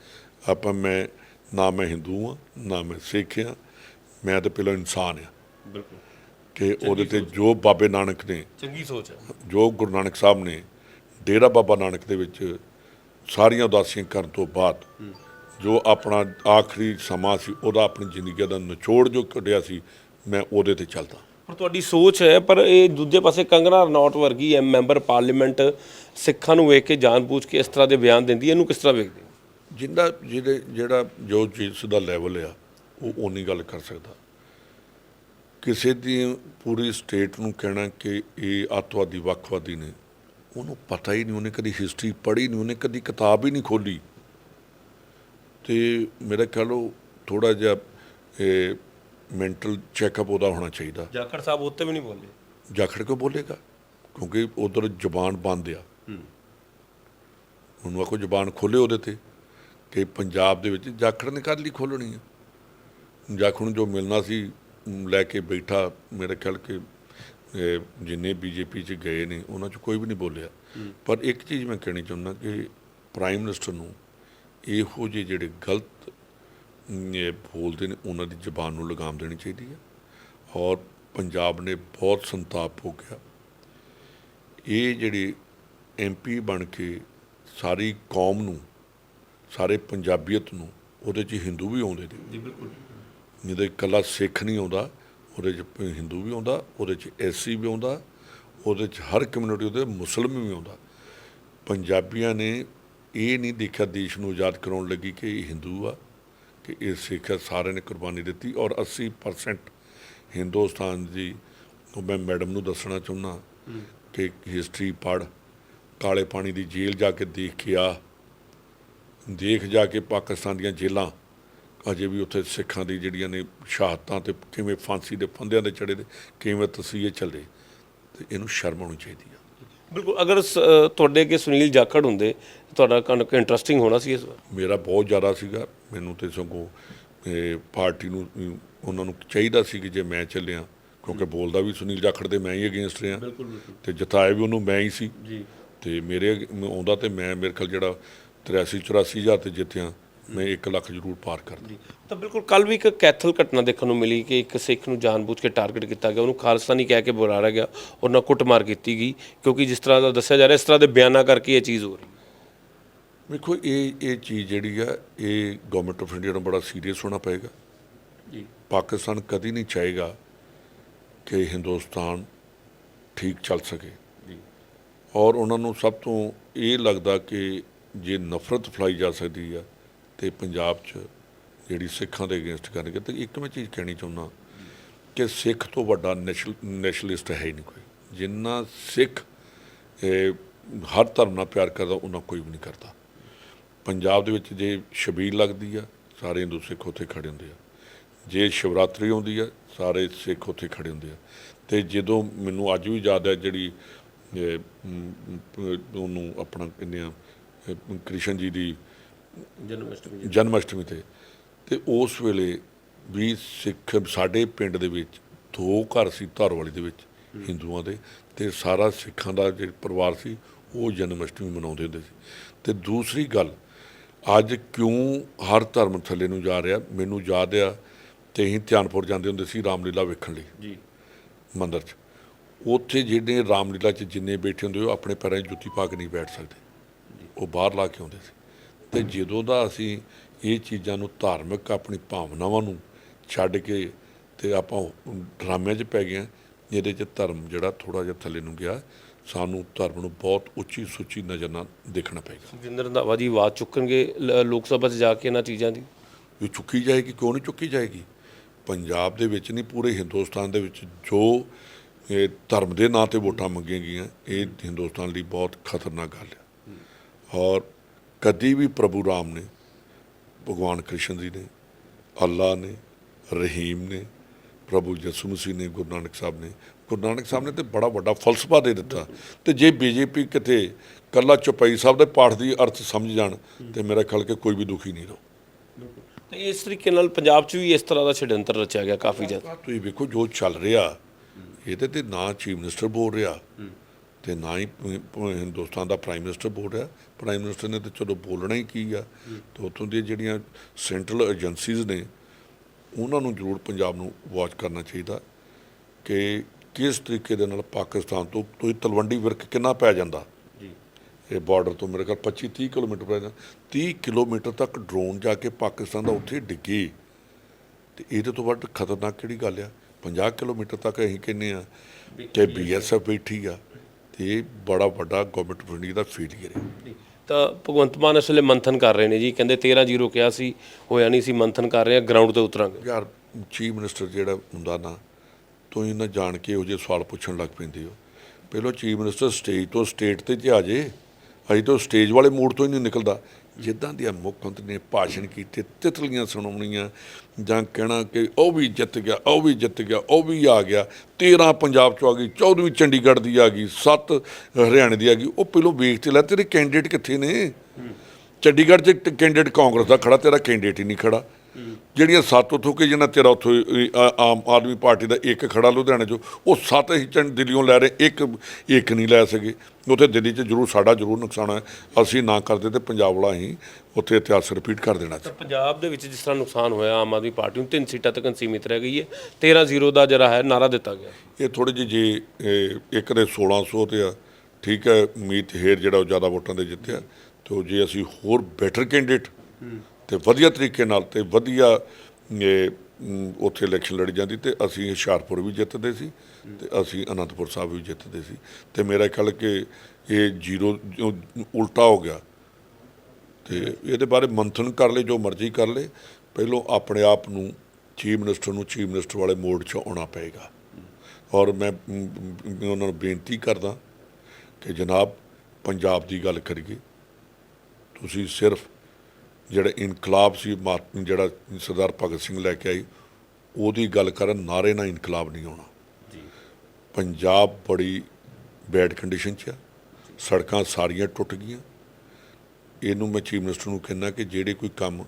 S1: ਆਪਾਂ ਮੈਂ ਨਾ ਮੈਂ ਹਿੰਦੂ ਆ ਨਾ ਮੈਂ ਸਿੱਖ ਆ ਮੈਂ ਤਾਂ ਪਹਿਲਾਂ ਇਨਸਾਨ ਆ
S2: ਬਿਲਕੁਲ।
S1: ਕਿ ਉਹਦੇ ਤੇ ਜੋ ਬਾਬੇ ਨਾਨਕ ਨੇ
S2: ਚੰਗੀ ਸੋਚ ਹੈ।
S1: ਜੋ ਗੁਰੂ ਨਾਨਕ ਸਾਹਿਬ ਨੇ ਡੇਰਾ ਬਾਬਾ ਨਾਨਕ ਦੇ ਵਿੱਚ ਸਾਰੀਆਂ ਉਦਾਸੀਆਂ ਕਰਨ ਤੋਂ ਬਾਅਦ ਜੋ ਆਪਣਾ ਆਖਰੀ ਸਮਾਂ ਸੀ ਉਹਦਾ ਆਪਣੀ ਜ਼ਿੰਦਗੀ ਦਾ ਨਿਚੋੜ ਜੋ ਕੱਢਿਆ ਸੀ ਮੈਂ ਉਹਦੇ ਤੇ ਚੱਲਦਾ।
S2: ਪਰ ਤੁਹਾਡੀ ਸੋਚ ਹੈ ਪਰ ਇਹ ਦੂਜੇ ਪਾਸੇ ਕੰਗਨਾ ਰਣੌਤ ਵਰਗੀ ਹੈ ਮੈਂਬਰ ਪਾਰਲੀਮੈਂਟ ਸਿੱਖਾਂ ਨੂੰ ਵੇਖ ਕੇ ਜਾਣਬੁੱਝ ਕੇ ਇਸ ਤਰ੍ਹਾਂ ਦੇ ਬਿਆਨ ਦਿੰਦੀ ਇਹਨੂੰ ਕਿਸ ਤਰ੍ਹਾਂ ਵੇਖਦੇ
S1: ਜਿੰਦਾ ਜਿਹਦੇ ਜਿਹੜਾ ਜੋ ਚੀਜ਼ ਦਾ ਲੈਵਲ ਆ ਉਹ ਓਨੀ ਗੱਲ ਕਰ ਸਕਦਾ। ਕਿਸੇ ਦੀ ਪੂਰੀ ਸਟੇਟ ਨੂੰ ਕਹਿਣਾ ਕਿ ਇਹ ਅੱਤਵਾਦੀ ਵੱਖਵਾਦੀ ਨੇ ਉਹਨੂੰ ਪਤਾ ਹੀ ਨਹੀਂ ਉਹਨੇ ਕਦੀ ਹਿਸਟਰੀ ਪੜ੍ਹੀ ਨਹੀਂ ਉਹਨੇ ਕਦੀ ਕਿਤਾਬ ਹੀ ਨਹੀਂ ਖੋਲੀ ਤੇ ਮੇਰਾ ਖਿਆਲ ਉਹ ਥੋੜਾ ਜਿਹਾ ਮੈਂਟਲ ਚੈੱਕਅਪ ਉਹਦਾ ਹੋਣਾ ਚਾਹੀਦਾ।
S2: ਜਾਖੜ ਸਾਹਿਬ ਉੱਤੇ ਵੀ ਨਹੀਂ ਬੋਲੇ?
S1: ਜਾਖੜ ਕੇ ਬੋਲੇਗਾ? ਕਿਉਂਕਿ ਉਧਰ ਜ਼ੁਬਾਨ ਬੰਦ ਆ। ਉਹਨੂੰ ਆਖੋ ਜ਼ੁਬਾਨ ਖੋਲੇ ਉਹਦੇ ਤੇ। ਕਿ ਪੰਜਾਬ ਦੇ ਵਿੱਚ ਜਾਖੜ ਨੇ ਕਦ ਲਈ ਖੋਲਣੀ ਆ ਜਾਖੜ ਨੂੰ ਜੋ ਮਿਲਣਾ ਸੀ ਲੈ ਕੇ ਬੈਠਾ ਮੇਰੇ ਖਿਆਲ ਕਿ ਜਿੰਨੇ ਬੀਜੇਪੀ ਚ ਗਏ ਨੇ ਉਹਨਾਂ ਚ ਕੋਈ ਵੀ ਨਹੀਂ ਬੋਲਿਆ। ਪਰ ਇੱਕ ਚੀਜ਼ ਮੈਂ ਕਹਿਣੀ ਚਾਹੁੰਦਾ ਕਿ ਪ੍ਰਾਈਮ ਮਿਨਿਸਟਰ ਨੂੰ ਇਹੋ ਜਿਹੇ ਜਿਹੜੇ ਗਲਤ ਬੋਲਦੇ ਨੇ ਉਹਨਾਂ ਦੀ ਜ਼ੁਬਾਨ ਨੂੰ ਲਗਾਮ ਦੇਣੀ ਚਾਹੀਦੀ ਹੈ। ਔਰ ਪੰਜਾਬ ਨੇ ਬਹੁਤ ਸੰਤਾਪ ਹੋ ਗਿਆ। ਇਹ ਜਿਹੜੇ ਐਮਪੀ ਬਣ ਕੇ ਸਾਰੀ ਕੌਮ ਨੂੰ ਸਾਰੇ ਪੰਜਾਬੀਅਤ ਨੂੰ ਉਹਦੇ 'ਚ ਹਿੰਦੂ ਵੀ ਆਉਂਦੇ ਨੇ।
S2: ਜੀ ਬਿਲਕੁਲ
S1: ਜਿਹਦੇ ਇਕੱਲਾ ਸਿੱਖ ਨਹੀਂ ਆਉਂਦਾ ਉਹਦੇ 'ਚ ਹਿੰਦੂ ਵੀ ਆਉਂਦਾ ਉਹਦੇ 'ਚ ਐਸਸੀ ਵੀ ਆਉਂਦਾ ਉਹਦੇ 'ਚ ਹਰ ਕਮਿਊਨਿਟੀ ਉਹਦੇ ਮੁਸਲਮ ਵੀ ਆਉਂਦਾ। ਪੰਜਾਬੀਆਂ ਨੇ ਇਹ ਨਹੀਂ ਦੇਖਿਆ ਦੇਸ਼ ਨੂੰ ਆਜ਼ਾਦ ਕਰਾਉਣ ਲੱਗੀ ਕਿ ਇਹ ਹਿੰਦੂ ਆ ਕਿ ਇਹ ਸਿੱਖ ਆ ਸਾਰਿਆਂ ਨੇ ਕੁਰਬਾਨੀ ਦਿੱਤੀ। ਔਰ 80% ਹਿੰਦੁਸਤਾਨ ਦੀ ਉਹ ਮੈਂ ਮੈਡਮ ਨੂੰ ਦੱਸਣਾ ਚਾਹੁੰਦਾ ਕਿ ਹਿਸਟਰੀ ਪੜ੍ਹ ਕਾਲੇ ਪਾਣੀ ਦੀ ਜੇਲ੍ਹ ਜਾ ਕੇ ਦੇਖ ਕੇ ਆ। ਦੇਖ ਜਾ ਕੇ ਪਾਕਿਸਤਾਨ ਦੀਆਂ ਜੇਲ੍ਹਾਂ ਅਜੇ ਵੀ ਉੱਥੇ ਸਿੱਖਾਂ ਦੀ ਜਿਹੜੀਆਂ ਨੇ ਸ਼ਹਾਦਤਾਂ ਤੇ ਕਿਵੇਂ ਫਾਂਸੀ ਦੇ ਫੰਦਿਆਂ ਦੇ ਚੜੇ ਦੇ ਕਿਵੇਂ ਤਸੀਹੇ ਚੱਲੇ ਤੇ ਇਹਨੂੰ ਸ਼ਰਮ ਆਉਣੀ ਚਾਹੀਦੀ ਆ।
S2: ਬਿਲਕੁਲ ਅਗਰ ਤੁਹਾਡੇ ਅੱਗੇ ਸੁਨੀਲ ਜਾਖੜ ਹੁੰਦੇ ਤੁਹਾਡਾ ਕਨਕ ਇੰਟਰਸਟਿੰਗ ਹੋਣਾ ਸੀ ਇਸ ਵਾਰ?
S1: ਮੇਰਾ ਬਹੁਤ ਜ਼ਿਆਦਾ ਸੀਗਾ ਮੈਨੂੰ ਤੇ ਸਗੋਂ ਇਹ ਪਾਰਟੀ ਨੂੰ ਉਹਨਾਂ ਨੂੰ ਚਾਹੀਦਾ ਸੀ ਕਿ ਜੇ ਮੈਂ ਚੱਲਿਆ ਕਿਉਂਕਿ ਬੋਲਦਾ ਵੀ ਸੁਨੀਲ ਜਾਖੜ ਦੇ ਮੈਂ ਹੀ ਅਗੇਂਸਟ ਰਿਹਾ। ਤੇ ਜਿਤਾਇਆ ਵੀ ਉਹਨੂੰ ਮੈਂ ਹੀ ਸੀ।
S2: ਜੀ।
S1: ਤੇ ਮੇਰੇ ਆਉਂਦਾ ਤੇ ਮੈਂ ਮੇਰੇ ਖਿਆਲ ਜਿਹੜਾ 83 84 ਹਜ਼ਾਰ ਤੇ ਜਿੱਤਿਆ ਮੈਂ 1 ਲੱਖ ਜ਼ਰੂਰ ਪਾਰ ਕਰਦਾ
S2: ਤਾਂ ਬਿਲਕੁਲ ਕੱਲ ਵੀ ਇੱਕ ਕੈਥਲ ਘਟਨਾ ਦੇਖਣ ਨੂੰ ਮਿਲੀ ਕਿ ਇੱਕ ਸਿੱਖ ਨੂੰ ਜਾਣਬੁੱਝ ਕੇ ਟਾਰਗੇਟ ਕੀਤਾ ਗਿਆ। ਉਹਨੂੰ ਖਾਲਸਾਨੀ ਕਹਿ ਕੇ ਬੁਲਾਇਆ ਗਿਆ। ਨਾਲ ਕੁੱਟਮਾਰ ਕੀਤੀ ਗਈ ਕਿਉਂਕਿ ਜਿਸ ਤਰ੍ਹਾਂ ਦਾ ਦੱਸਿਆ ਜਾ ਰਿਹਾ ਇਸ ਤਰ੍ਹਾਂ ਦੇ ਬਿਆਨਾਂ ਕਰਕੇ ਇਹ ਚੀਜ਼ ਹੋ ਰਹੀ।
S1: ਵੇਖੋ ਇਹ ਇਹ ਚੀਜ਼ ਜਿਹੜੀ ਆ ਇਹ ਗਵਰਨਮੈਂਟ ਆਫ ਇੰਡੀਆ ਨੂੰ ਬੜਾ ਸੀਰੀਅਸ ਹੋਣਾ ਪਏਗਾ।
S2: ਜੀ।
S1: ਪਾਕਿਸਤਾਨ ਕਦੀ ਨਹੀਂ ਚਾਹੇਗਾ ਕਿ ਹਿੰਦੁਸਤਾਨ ਠੀਕ ਚੱਲ ਸਕੇ।
S2: ਜੀ।
S1: ਔਰ ਉਹਨਾਂ ਨੂੰ ਸਭ ਤੋਂ ਇਹ ਲੱਗਦਾ ਕਿ ਜੇ ਨਫ਼ਰਤ ਫੈਲਾਈ ਜਾ ਸਕਦੀ ਆ ਤੇ ਪੰਜਾਬ 'ਚ ਜਿਹੜੀ ਸਿੱਖਾਂ ਦੇ ਅਗੇਂਸਟ ਕਰਨਗੇ, ਤੇ ਇੱਕ ਮੈਂ ਚੀਜ਼ ਕਹਿਣੀ ਚਾਹੁੰਦਾ ਕਿ ਸਿੱਖ ਤੋਂ ਵੱਡਾ ਨੈਸ਼ਨਲ, ਨੈਸ਼ਨਲਿਸਟ ਹੈ ਹੀ ਨਹੀਂ ਕੋਈ। ਜਿੰਨਾ ਸਿੱਖ ਹਰ ਧਰਮ ਨਾਲ ਪਿਆਰ ਕਰਦਾ, ਉਹਨਾਂ ਕੋਈ ਵੀ ਨਹੀਂ ਕਰਦਾ। ਪੰਜਾਬ ਦੇ ਵਿੱਚ ਜੇ ਸ਼ਬੀਲ ਲੱਗਦੀ ਆ, ਸਾਰੇ ਹਿੰਦੂ ਸਿੱਖ ਉੱਥੇ ਖੜੇ ਹੁੰਦੇ ਆ। ਜੇ ਸ਼ਿਵਰਾਤਰੀ ਆਉਂਦੀ ਆ, ਸਾਰੇ ਸਿੱਖ ਉੱਥੇ ਖੜੇ ਹੁੰਦੇ ਆ। ਤੇ ਜਦੋਂ ਮੈਨੂੰ ਅੱਜ ਵੀ ਯਾਦ ਹੈ ਜਿਹੜੀ ਉਹਨੂੰ ਆਪਣਾ ਕਹਿੰਦੇ ਆ ਕ੍ਰਿਸ਼ਨ ਜੀ ਦੀ
S2: ਜਨਮ ਅਸ਼ਟਮੀ
S1: ਤੇ। ਤੇ ਉਸ ਵੇਲੇ ਵੀ ਸਿੱਖ ਸਾਡੇ ਪਿੰਡ ਦੇ ਵਿੱਚ ਦੋ ਘਰ ਸੀ ਧਾਰਵਾਲੀ ਦੇ ਵਿੱਚ ਹਿੰਦੂਆਂ ਦੇ। ਤੇ ਸਾਰਾ ਸਿੱਖਾਂ ਦਾ ਜਿਹੜਾ ਪਰਿਵਾਰ ਸੀ ਉਹ ਜਨਮ ਅਸ਼ਟਮੀ ਮਨਾਉਂਦੇ ਹੁੰਦੇ ਸੀ। ਤੇ ਦੂਸਰੀ ਗੱਲ ਅੱਜ ਕਿਉਂ ਹਰ ਧਰਮ ਥੱਲੇ ਨੂੰ ਜਾ ਰਿਹਾ? ਮੈਨੂੰ ਯਾਦ ਆ ਤੇ ਅਸੀਂ ਧਿਆਨਪੁਰ ਜਾਂਦੇ ਹੁੰਦੇ ਸੀ ਰਾਮਲੀਲਾ ਵੇਖਣ ਲਈ।
S2: ਜੀ।
S1: ਮੰਦਿਰ 'ਚ। ਉੱਥੇ ਜਿਹੜੇ ਰਾਮਲੀਲਾ 'ਚ ਜਿੰਨੇ ਬੈਠੇ ਹੁੰਦੇ ਉਹ ਆਪਣੇ ਪੈਰਾਂ 'ਚ ਜੁੱਤੀ ਪਾ ਕੇ ਨਹੀਂ ਬੈਠ ਸਕਦੇ। ਉਹ ਬਾਹਰ ਲਾ ਕੇ ਆਉਂਦੇ ਸੀ। ਤੇ ਜਦੋਂ ਦਾ ਅਸੀਂ ਇਹ ਚੀਜ਼ਾਂ ਨੂੰ ਧਾਰਮਿਕ ਆਪਣੀ ਭਾਵਨਾਵਾਂ ਨੂੰ ਛੱਡ ਕੇ ਤੇ ਆਪਾਂ ਡਰਾਮਿਆਂ 'ਚ ਪੈ ਗਏ ਹਾਂ, ਇਹਦੇ 'ਚ ਧਰਮ ਜਿਹੜਾ ਥੋੜਾ ਜਿਹਾ ਥੱਲੇ ਨੂੰ ਗਿਆ ਸਾਨੂੰ ਧਰਮ ਨੂੰ ਬਹੁਤ ਉੱਚੀ ਸੁੱਚੀ ਨਜ਼ਰ ਨਾਲ ਦੇਖਣਾ ਪਏਗਾ।
S2: ਸੁਖਜਿੰਦਰ ਰੰਧਾਵਾ ਜੀ ਆਵਾਜ਼ ਚੁੱਕਣਗੇ ਲੋਕ ਸਭਾ 'ਚ ਜਾ ਕੇ ਇਹਨਾਂ ਚੀਜ਼ਾਂ ਦੀ?
S1: ਇਹ ਚੁੱਕੀ ਜਾਏਗੀ ਕਿਉਂ ਨਹੀਂ ਚੁੱਕੀ ਜਾਏਗੀ? ਪੰਜਾਬ ਦੇ ਵਿੱਚ ਨਹੀਂ ਪੂਰੇ ਹਿੰਦੁਸਤਾਨ ਦੇ ਵਿੱਚ ਜੋ ਇਹ ਧਰਮ ਦੇ ਨਾਂ ਤੇ ਵੋਟਾਂ ਮੰਗੀਆਂ ਗਈਆਂ ਇਹ ਹਿੰਦੁਸਤਾਨ ਲਈ ਬਹੁਤ ਖਤਰਨਾਕ ਗੱਲ ਹੈ। ਔਰ ਕਦੀ ਵੀ ਪ੍ਰਭੂ ਰਾਮ ਨੇ ਭਗਵਾਨ ਕ੍ਰਿਸ਼ਨ ਜੀ ਨੇ ਅੱਲਾ ਨੇ ਰਹੀਮ ਨੇ ਪ੍ਰਭੂ ਯਿਸੂ ਮਸੀਹ ਨੇ ਗੁਰੂ ਨਾਨਕ ਸਾਹਿਬ ਨੇ ਗੁਰੂ ਨਾਨਕ ਸਾਹਿਬ ਨੇ ਤੇ ਬੜਾ ਵੱਡਾ ਫਲਸਫਾ ਦੇ ਦਿੱਤਾ। ਤੇ ਜੇ ਬੀਜੇਪੀ ਕਿਤੇ ਕੱਲਾ ਚੁਪਈ ਸਾਹਿਬ ਦੇ ਪਾਠ ਦੀ ਅਰਥ ਸਮਝ ਜਾਣ ਤੇ ਮੇਰਾ ਖਿਆਲ ਕਿ ਕੋਈ ਵੀ ਦੁਖੀ ਨਹੀਂ ਰਹੋ।
S2: ਤੇ ਇਸ ਤਰੀਕੇ ਨਾਲ ਪੰਜਾਬ 'ਚ ਵੀ ਇਸ ਤਰ੍ਹਾਂ ਦਾ ਛਿੜੰਤਰ ਰਚਿਆ ਗਿਆ ਕਾਫੀ ਜ਼ਿਆਦਾ।
S1: ਤੁਸੀਂ ਵੇਖੋ ਜੋ ਚੱਲ ਰਿਹਾ ਇਹਦੇ ਤੇ ਨਾ ਚੀਫ ਮਿਨਿਸਟਰ ਬੋਲ ਰਿਹਾ ਤੇ ਨਾ ਹੀ ਹਿੰਦੁਸਤਾਨ ਦਾ ਪ੍ਰਾਈਮ ਮਿਨਿਸਟਰ ਬੋਲ ਰਿਹਾ ਪ੍ਰਾਈਮ ਮਿਨਿਸਟਰ ਨੇ ਤੇ ਚਲੋ ਬੋਲਣਾ ਹੀ ਕੀ ਆ। ਤੇ ਉੱਥੋਂ ਦੀਆਂ ਜਿਹੜੀਆਂ ਸੈਂਟਰਲ ਏਜੰਸੀਜ਼ ਨੇ ਉਹਨਾਂ ਨੂੰ ਜ਼ਰੂਰ ਪੰਜਾਬ ਨੂੰ ਵਾਚ ਕਰਨਾ ਚਾਹੀਦਾ ਕਿ ਕਿਸ ਤਰੀਕੇ ਦੇ ਨਾਲ ਪਾਕਿਸਤਾਨ ਤੋਂ ਤੁਸੀਂ ਤਲਵੰਡੀ ਵਿਰਕ ਕਿੰਨਾ ਪੈ ਜਾਂਦਾ?
S2: ਜੀ।
S1: ਇਹ ਬਾਰਡਰ ਤੋਂ ਮੇਰੇ ਖਿਆਲ 25 30 ਕਿਲੋਮੀਟਰ ਪੈ ਜਾਂਦਾ। 30 ਕਿਲੋਮੀਟਰ ਤੱਕ ਡਰੋਨ ਜਾ ਕੇ ਪਾਕਿਸਤਾਨ ਦਾ ਉੱਥੇ ਡਿੱਗੇ। ਤੇ ਇਹਦੇ ਤੋਂ ਵੱਧ ਖਤਰਨਾਕ ਕਿਹੜੀ ਗੱਲ ਆ? 50 ਕਿਲੋਮੀਟਰ ਤੱਕ ਅਸੀਂ ਕਹਿੰਦੇ ਆ? ਕਿ ਬੀਐਸਐਫ ਬੈਠੀ ਆ। ਤੇ ਇਹ ਬੜਾ ਵੱਡਾ ਗਵਰਨਮੈਂਟ ਆਫ ਇੰਡੀਆ ਦਾ ਫੇਲਿਅਰ ਹੈ
S2: ਤਾਂ ਭਗਵੰਤ ਮਾਨ ਇਸ ਵੇਲੇ ਮੰਥਨ ਕਰ ਰਹੇ ਨੇ ਜੀ ਕਹਿੰਦੇ 13 ਜ਼ੀਰੋ ਕਿਹਾ ਸੀ ਹੋਇਆ ਨਹੀਂ ਸੀ ਮੰਥਨ ਕਰ ਰਹੇ ਆ ਗਰਾਊਂਡ ਤੇ ਉਤਰਾਂਗੇ।
S1: ਯਾਰ ਚੀਫ ਮਿਨਿਸਟਰ ਜਿਹੜਾ ਹੁੰਦਾ ਨਾ ਤੁਸੀਂ ਨਾ ਜਾਣ ਕੇ ਇਹੋ ਜਿਹੇ ਸਵਾਲ ਪੁੱਛਣ ਲੱਗ ਪੈਂਦੇ ਹੋ। ਪਹਿਲਾਂ ਚੀਫ ਮਿਨਿਸਟਰ ਸਟੇਜ ਤੋਂ ਸਟੇਟ ਤੇ ਤੇ ਆ ਜੇ ਅਜੇ ਤੋਂ ਸਟੇਜ ਵਾਲੇ ਮੂਡ ਤੋਂ ਹੀ ਨਹੀਂ ਨਿਕਲਦਾ। ਜਿੱਦਾਂ ਦੀਆਂ ਮੁੱਖ ਮੰਤਰੀ ਨੇ ਭਾਸ਼ਣ ਕੀਤੇ ਤਿਤਲੀਆਂ ਸੁਣਾਉਣੀਆਂ ਜਾਂ ਕਹਿਣਾ ਕਿ ਉਹ ਵੀ ਜਿੱਤ ਗਿਆ ਉਹ ਵੀ ਜਿੱਤ ਗਿਆ ਉਹ ਵੀ ਆ ਗਿਆ 13 ਪੰਜਾਬ ਚੋਂ ਆ ਗਈ 14ਵੀਂ ਚੰਡੀਗੜ੍ਹ ਦੀ ਆ ਗਈ 7 ਹਰਿਆਣੇ ਦੀ ਆ ਗਈ ਉਹ ਪਹਿਲਾਂ ਵੇਖ ਤੇ ਲੈ ਤੇਰੇ ਕੈਂਡੀਡੇਟ ਕਿੱਥੇ ਨੇ? ਚੰਡੀਗੜ੍ਹ 'ਚ ਕੈਂਡੀਡੇਟ ਕਾਂਗਰਸ ਦਾ ਖੜਾ ਤੇਰਾ ਕੈਂਡੀਡੇਟ ਹੀ ਨਹੀਂ ਖੜਾ। ਜਿਹੜੀਆਂ ਸੱਤ ਉੱਥੋਂ ਕਿ ਜਿਹਨਾਂ ਤੇਰਾ ਉੱਥੋਂ ਆਮ ਆਦਮੀ ਪਾਰਟੀ ਦਾ ਇੱਕ ਖੜਾ ਲੁਧਿਆਣੇ 'ਚੋਂ ਉਹ ਸੱਤ ਹੀ ਚੰਡ ਦਿੱਲੀੋਂ ਲੈ ਰਹੇ ਇੱਕ ਇੱਕ ਨਹੀਂ ਲੈ ਸਕੇ। ਉੱਥੇ ਦਿੱਲੀ 'ਚ ਜ਼ਰੂਰ ਸਾਡਾ ਜ਼ਰੂਰ ਨੁਕਸਾਨ ਹੈ। ਅਸੀਂ ਨਾ ਕਰਦੇ ਤੇ ਪੰਜਾਬ ਵਾਲਾ ਹੀ ਉੱਥੇ ਇਤਿਹਾਸ ਰਿਪੀਟ ਕਰ ਦੇਣਾ ਸੀ
S2: ਪੰਜਾਬ ਦੇ ਵਿੱਚ ਜਿਸ ਤਰ੍ਹਾਂ ਨੁਕਸਾਨ ਹੋਇਆ ਆਮ ਆਦਮੀ ਪਾਰਟੀ ਨੂੰ ਤਿੰਨ ਸੀਟਾਂ ਤੱਕ ਸੀਮਿਤ ਰਹਿ ਗਈ ਹੈ। 13 ਜ਼ੀਰੋ ਦਾ ਜਿਹੜਾ ਹੈ ਨਾਰਾ ਦਿੱਤਾ ਗਿਆ।
S1: ਇਹ ਥੋੜੇ ਜਿਹੇ ਜੇ ਇੱਕ ਦੇ 1600 ਤੇ ਆ ਠੀਕ ਹੈ ਮੀਤ ਹੇਰ ਜਿਹੜਾ ਉਹ ਜ਼ਿਆਦਾ ਵੋਟਾਂ ਦੇ ਜਿੱਤਿਆ ਤੇ ਜੇ ਅਸੀਂ ਹੋਰ ਬੈਟਰ ਕੈਂਡੀਡੇਟ ਤੇ ਵਧੀਆ ਤਰੀਕੇ ਨਾਲ ਤੇ ਵਧੀਆ ਇਹ, ਉੱਥੇ ਇਲੈਕਸ਼ਨ ਲੜੀ ਜਾਂਦੀ ਤੇ ਅਸੀਂ ਹੁਸ਼ਿਆਰਪੁਰ ਵੀ ਜਿੱਤਦੇ ਸੀ ਤੇ ਅਸੀਂ ਅਨੰਦਪੁਰ ਸਾਹਿਬ ਵੀ ਜਿੱਤਦੇ ਸੀ। ਤੇ ਮੇਰਾ ਖਿਆਲ ਕਿ ਇਹ ਜ਼ੀਰੋ ਜੋ ਉਲਟਾ ਹੋ ਗਿਆ। ਤੇ ਇਹਦੇ ਬਾਰੇ ਮੰਥਨ ਕਰ ਲੈ ਜੋ ਮਰਜ਼ੀ ਕਰ ਲੈ ਪਹਿਲੋਂ ਆਪਣੇ ਆਪ ਨੂੰ ਚੀਫ ਮਿਨਿਸਟਰ ਨੂੰ ਚੀਫ ਮਿਨਿਸਟਰ ਵਾਲੇ ਮੋਡ 'ਚ ਆਉਣਾ ਪਏਗਾ। ਔਰ ਮੈਂ ਉਹਨਾਂ ਨੂੰ ਬੇਨਤੀ ਕਰਦਾ ਕਿ ਜਨਾਬ ਪੰਜਾਬ ਦੀ ਗੱਲ ਕਰੀਏ ਤੁਸੀਂ ਸਿਰਫ ਜਿਹੜਾ ਇਨਕਲਾਬ ਸੀ ਜਿਹੜਾ ਸਰਦਾਰ ਭਗਤ ਸਿੰਘ ਲੈ ਕੇ ਆਈ ਉਹਦੀ ਗੱਲ ਕਰਨ ਨਾਰੇ ਨਾਲ ਇਨਕਲਾਬ ਨਹੀਂ ਆਉਣਾ।
S2: ਜੀ।
S1: ਪੰਜਾਬ ਬੜੀ ਬੈਡ ਕੰਡੀਸ਼ਨ 'ਚ ਆ। ਸੜਕਾਂ ਸਾਰੀਆਂ ਟੁੱਟ ਗਈਆਂ। ਇਹਨੂੰ ਮੈਂ ਚੀਫ ਮਿਨਿਸਟਰ ਨੂੰ ਕਹਿੰਦਾ ਕਿ ਜਿਹੜੇ ਕੋਈ ਕੰਮ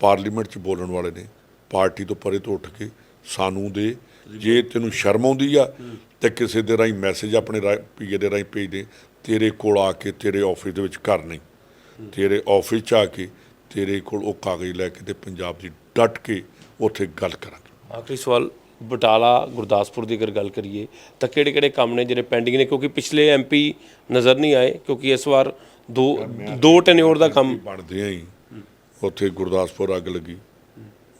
S1: ਪਾਰਲੀਮੈਂਟ 'ਚ ਬੋਲਣ ਵਾਲੇ ਨੇ ਪਾਰਟੀ ਤੋਂ ਪਰੇ ਤੋਂ ਉੱਠ ਕੇ ਸਾਨੂੰ ਦੇ। ਜੇ ਤੈਨੂੰ ਸ਼ਰਮ ਆਉਂਦੀ ਆ ਤੇ ਕਿਸੇ ਦੇ ਰਾਹੀਂ ਮੈਸੇਜ ਆਪਣੇ ਪੀਏ ਦੇ ਰਾਹੀਂ ਭੇਜ ਦੇ। ਤੇਰੇ ਕੋਲ ਆ ਕੇ ਤੇਰੇ ਆਫਿਸ ਦੇ ਵਿੱਚ ਘਰ ਨਹੀਂ। ਤੇਰੇ ਆਫਿਸ 'ਚ ਆ ਕੇ ਤੇਰੇ ਕੋਲ ਉਹ ਕਾਗਜ਼ ਲੈ ਕੇ ਤੇ ਪੰਜਾਬ ਦੀ ਡਟ ਕੇ ਉੱਥੇ ਗੱਲ ਕਰਾਂਗੇ।
S2: ਆਖਰੀ ਸਵਾਲ ਬਟਾਲਾ ਗੁਰਦਾਸਪੁਰ ਦੀ ਅਗਰ ਗੱਲ ਕਰੀਏ ਤਾਂ ਕਿਹੜੇ ਕਿਹੜੇ ਕੰਮ ਨੇ ਜਿਹੜੇ ਪੈਂਡਿੰਗ ਨੇ? ਕਿਉਂਕਿ ਪਿਛਲੇ ਐਮਪੀ ਨਜ਼ਰ ਨਹੀਂ ਆਏ ਕਿਉਂਕਿ ਇਸ ਵਾਰ ਦੋ ਦੋ ਟੈਨਿਓਰ ਦਾ ਕੰਮ
S1: ਬਣਦਿਆਂ ਹੀ ਉੱਥੇ ਗੁਰਦਾਸਪੁਰ ਅੱਗ ਲੱਗੀ।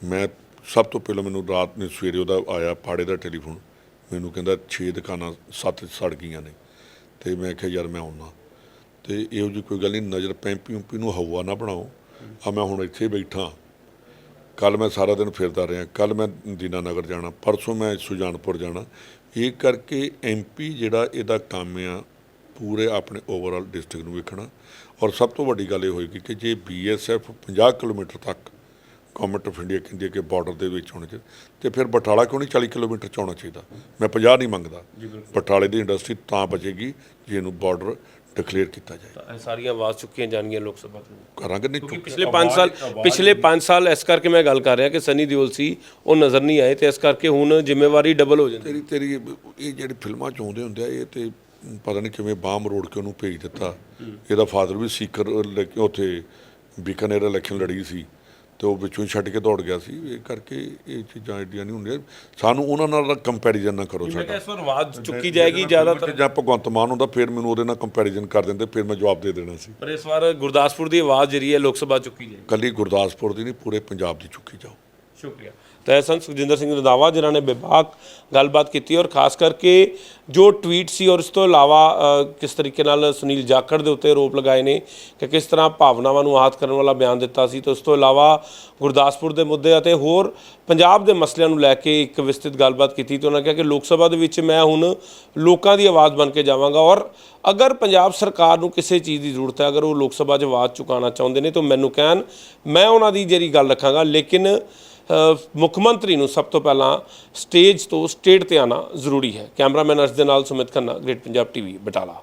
S1: ਮੈਂ ਸਭ ਤੋਂ ਪਹਿਲਾਂ ਮੈਨੂੰ ਰਾਤ ਨੇ ਸਵੇਰੇ ਉਹਦਾ ਆਇਆ ਪਾੜੇ ਦਾ ਟੈਲੀਫੋਨ। ਮੈਨੂੰ ਕਹਿੰਦਾ 6 ਦੁਕਾਨਾਂ 7 ਸੜ ਗਈਆਂ ਨੇ। ਤੇ ਮੈਂ ਕਿਹਾ ਯਾਰ ਮੈਂ ਆਉਣਾ। ਤੇ ਇਹੋ ਜਿਹੀ ਕੋਈ ਗੱਲ ਨਹੀਂ ਨਜ਼ਰ ਪੈਂਪੀ ਉੱਪੀ ਨੂੰ ਹਵਾ ਨਾ ਬਣਾਓ। ਆ ਮੈਂ ਹੁਣ ਇੱਥੇ ਬੈਠਾ। ਕੱਲ ਮੈਂ ਸਾਰਾ ਦਿਨ ਫਿਰਦਾ ਰਿਹਾ। ਕੱਲ ਮੈਂ ਦੀਨਾਨਗਰ ਜਾਣਾ। ਪਰਸੋਂ ਮੈਂ ਸੁਜਾਨਪੁਰ ਜਾਣਾ। ਇਹ ਕਰਕੇ ਐਮਪੀ ਜਿਹੜਾ ਇਹਦਾ ਕੰਮ ਆ ਪੂਰੇ ਆਪਣੇ ਓਵਰਆਲ ਡਿਸਟ੍ਰਿਕਟ ਨੂੰ ਵੇਖਣਾ। ਔਰ ਸਭ ਤੋਂ ਵੱਡੀ ਗੱਲ ਇਹ ਹੋਏਗੀ ਕਿ ਜੇ ਬੀਐਸਐਫ 50 ਕਿਲੋਮੀਟਰ ਤੱਕ ਗਵਰਨਮੈਂਟ ਆਫ ਇੰਡੀਆ ਕਹਿੰਦੀ ਹੈ ਕਿ ਬਾਰਡਰ ਦੇ ਵਿੱਚ ਹੋਣਾ ਚਾਹੀਦਾ ਤੇ ਫਿਰ ਬਟਾਲਾ ਕਿਉਂ ਨਹੀਂ 40 ਕਿਲੋਮੀਟਰ ਚ ਹੋਣਾ ਚਾਹੀਦਾ? ਮੈਂ 50 ਨਹੀਂ ਮੰਗਦਾ। ਬਟਾਲੇ ਦੀ ਇੰਡਸਟਰੀ ਤਾਂ ਬਚੇਗੀ ਜੇ ਇਹਨੂੰ ਬਾਰਡਰ ਡਿਕਲੇਅਰ ਕੀਤਾ ਜਾਏ।
S2: ਤਾਂ ਇਹ ਸਾਰੀਆਂ ਆਵਾਜ਼ ਚੁੱਕੀਆਂ ਜਾਣਗੀਆਂ ਲੋਕ ਸਭਾ ਤੋਂ।
S1: ਕਰਾਂਗੇ ਨਹੀਂ
S2: ਕਿਉਂਕਿ ਪਿਛਲੇ 5 ਸਾਲ ਪਿਛਲੇ 5 ਸਾਲ ਇਸ ਕਰਕੇ ਮੈਂ ਗੱਲ ਕਰ ਰਿਹਾ ਕਿ ਸਨੀ ਦਿਓਲ ਸੀ ਉਹ ਨਜ਼ਰ ਨਹੀਂ ਆਏ ਤੇ ਇਸ ਕਰਕੇ ਹੁਣ ਜ਼ਿੰਮੇਵਾਰੀ ਡਬਲ ਹੋ ਜਾਂਦੀ
S1: ਤੇਰੀ ਤੇਰੀ ਇਹ ਜਿਹੜੀ ਫਿਲਮਾਂ ਚ ਆਉਂਦੇ ਹੁੰਦੇ ਆ ਇਹ ਤੇ ਪਤਾ ਨਹੀਂ ਕਿਵੇਂ ਬਾਮ ਰੋਡ ਕੇ ਉਹਨੂੰ ਭੇਜ ਦਿੱਤਾ। ਇਹਦਾ ਫਾਦਰ ਵੀ ਸੀਕਰ ਲੈ ਕੇ ਉੱਥੇ ਬੀਕਾਨੇਰ ਇਲੈਕਸ਼ਨ ਲੜੀ ਸੀ। ਤੇ ਉਹ ਵਿੱਚੋਂ ਹੀ ਛੱਡ ਕੇ ਦੌੜ ਗਿਆ ਸੀ। ਇਹ ਕਰਕੇ ਇਹ ਚੀਜ਼ਾਂ ਐਡੀਆਂ ਨਹੀਂ ਹੁੰਦੀਆਂ। ਸਾਨੂੰ ਉਹਨਾਂ ਨਾਲ ਕੰਪੈਰੀਜ਼ਨ ਨਾ ਕਰੋ ਸਾਡਾ।
S2: ਇਸ ਵਾਰ ਆਵਾਜ਼ ਚੁੱਕੀ ਜਾਏਗੀ ਜ਼ਿਆਦਾਤਰ।
S1: ਜਾਂ ਭਗਵੰਤ ਮਾਨ ਹੁੰਦਾ ਫਿਰ ਮੈਨੂੰ ਉਹਦੇ ਨਾਲ ਕੰਪੈਰੀਜ਼ਨ ਕਰ ਦਿੰਦੇ ਫਿਰ ਮੈਂ ਜਵਾਬ ਦੇ ਦੇਣਾ ਸੀ।
S2: ਪਰ ਇਸ ਵਾਰ ਗੁਰਦਾਸਪੁਰ ਦੀ ਆਵਾਜ਼ ਜਿਹੜੀ ਹੈ ਲੋਕ ਸਭਾ ਚੁੱਕੀ ਜਾਏਗੀ।
S1: ਕੱਲੀ ਗੁਰਦਾਸਪੁਰ ਦੀ ਨਹੀਂ ਪੂਰੇ ਪੰਜਾਬ ਦੀ ਚੁੱਕੀ ਜਾਓ।
S2: ਸ਼ੁਕਰੀਆ। ਤਾਂ ਇਹ ਸੁਖਜਿੰਦਰ ਸਿੰਘ ਰੰਧਾਵਾ ਜਿਨ੍ਹਾਂ ਨੇ ਬੇਬਾਕ ਗੱਲਬਾਤ ਕੀਤੀ ਔਰ ਖਾਸ ਕਰਕੇ ਜੋ ਟਵੀਟ ਸੀ ਔਰ ਇਸ ਤੋਂ ਇਲਾਵਾ ਕਿਸ ਤਰੀਕੇ ਨਾਲ ਸੁਨੀਲ ਜਾਖੜ ਦੇ ਉੱਤੇ ਆਰੋਪ ਲਗਾਏ ਨੇ ਕਿ ਕਿਸ ਤਰ੍ਹਾਂ ਭਾਵਨਾਵਾਂ ਨੂੰ ਆਹਤ ਕਰਨ ਵਾਲਾ ਬਿਆਨ ਦਿੱਤਾ ਸੀ, ਤੇ ਉਸ ਤੋਂ ਇਲਾਵਾ ਗੁਰਦਾਸਪੁਰ ਦੇ ਮੁੱਦੇ ਅਤੇ ਹੋਰ ਪੰਜਾਬ ਦੇ ਮਸਲਿਆਂ ਨੂੰ ਲੈ ਕੇ ਇੱਕ ਵਿਸਤ੍ਰਿਤ ਗੱਲਬਾਤ ਕੀਤੀ ਤੇ ਉਹਨਾਂ ਕਿਹਾ ਕਿ ਲੋਕ ਸਭਾ ਦੇ ਵਿੱਚ ਮੈਂ ਹੁਣ ਲੋਕਾਂ ਦੀ ਆਵਾਜ਼ ਬਣ ਕੇ ਜਾਵਾਂਗਾ ਔਰ ਅਗਰ ਪੰਜਾਬ ਸਰਕਾਰ ਨੂੰ ਕਿਸੇ ਚੀਜ਼ ਦੀ ਜ਼ਰੂਰਤ ਹੈ, ਅਗਰ ਉਹ ਲੋਕ ਸਭਾ 'ਚ ਆਵਾਜ਼ ਚੁਕਾਉਣਾ ਚਾਹੁੰਦੇ ਨੇ, ਤਾਂ ਮੈਨੂੰ ਕਹਿਣ, ਮੈਂ ਉਹਨਾਂ ਦੀ ਜਿਹੜੀ ਗੱਲ ਰੱਖਾਂਗਾ, ਲੇਕਿਨ ਮੁੱਖ ਮੰਤਰੀ ਨੂੰ ਸਭ ਤੋਂ ਪਹਿਲਾਂ ਸਟੇਜ ਤੋਂ ਸਟੇਟ ਤੇ ਆਣਾ ਜ਼ਰੂਰੀ ਹੈ। ਕੈਮਰਾਮੈਨ ਅਰਸ਼ ਦੇ ਨਾਲ ਸੁਮਿਤ ਖੰਨਾ ਗ੍ਰੇਟ ਪੰਜਾਬ ਟੀਵੀ ਬਟਾਲਾ।